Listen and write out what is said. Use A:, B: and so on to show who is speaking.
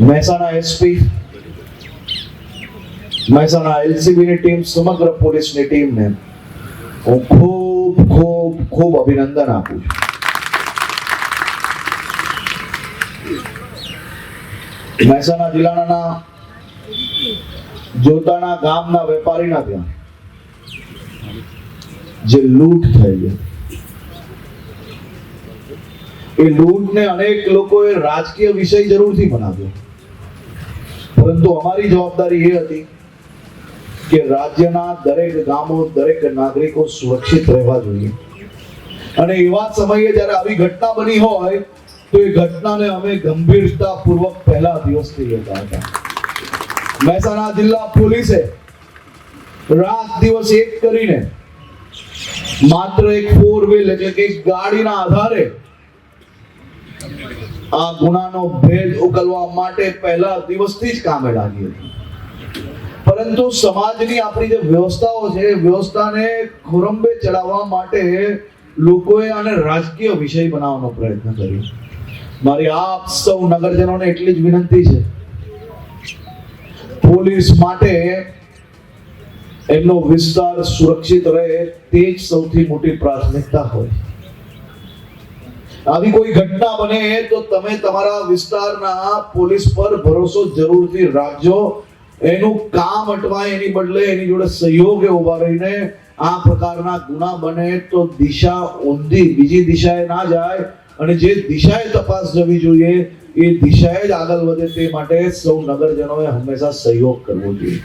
A: Mehsana SP Mehsana એલસીબીની team સમગ્ર પોલીસની ટીમને હું ખૂબ ખૂબ ખૂબ અભિનંદન આપું છું મહેસાણા જિલ્લાના જોતાણા ગામના વેપારીના ત્યાં જે લૂંટ થઈ છે એ લૂંટને અનેક લોકોએ રાજકીય વિષય જરૂરથી બનાવ્યો પરંતુ અમારી જવાબદારી એ હતી કે રાજ્યના દરેક ગામો, દરેક નાગરિકો સુરક્ષિત રહેવા જોઈએ. અને એવા સમયે જ્યારે આવી ઘટના બની હોય, તો એ ઘટનાને અમે ગંભીરતાપૂર્વક પહેલા દિવસથી લેતા હતા. મહેસાણા જિલ્લા પોલીસે રાત દિવસ એક કરીને માત્ર એક ફોર વ્હીલ એટલે કે ગાડીના આધારે આ ગુનાનો ભેદ ઉકલવા માટે પહેલા દિવસથી જ કામે લાગી હતી. પરંતુ સમાજની આપણી જે વ્યવસ્થાઓ છે વ્યવસ્થાને ખોરંબે ચડાવવા માટે લોકોએ આને રાજકીય વિષય બનાવવાનો પ્રયત્ન કર્યો. મારી આપ સૌ નગરજનોને એટલી જ વિનંતી છે. પોલીસ માટે એમનો વિસ્તાર સુરક્ષિત રહે તે જ સૌથી મોટી પ્રાથમિકતા હોય. આવી કોઈ ઘટના બને તો તમે તમારા વિસ્તારના પોલીસ પર ભરોસો જરૂરથી રાખજો. એનું કામ અટવાય એની બદલે એની જોડે સહયોગે ઊભા રહીને આ પ્રકારના ગુના બને તો દિશા ઊંધી, બીજી દિશાએ ના જાય. અને જે દિશાએ તપાસ જવી જોઈએ, એ દિશાએ જ આગળ વધે તે માટે સૌ નગરજનોએ હંમેશા સહયોગ કરવો જોઈએ.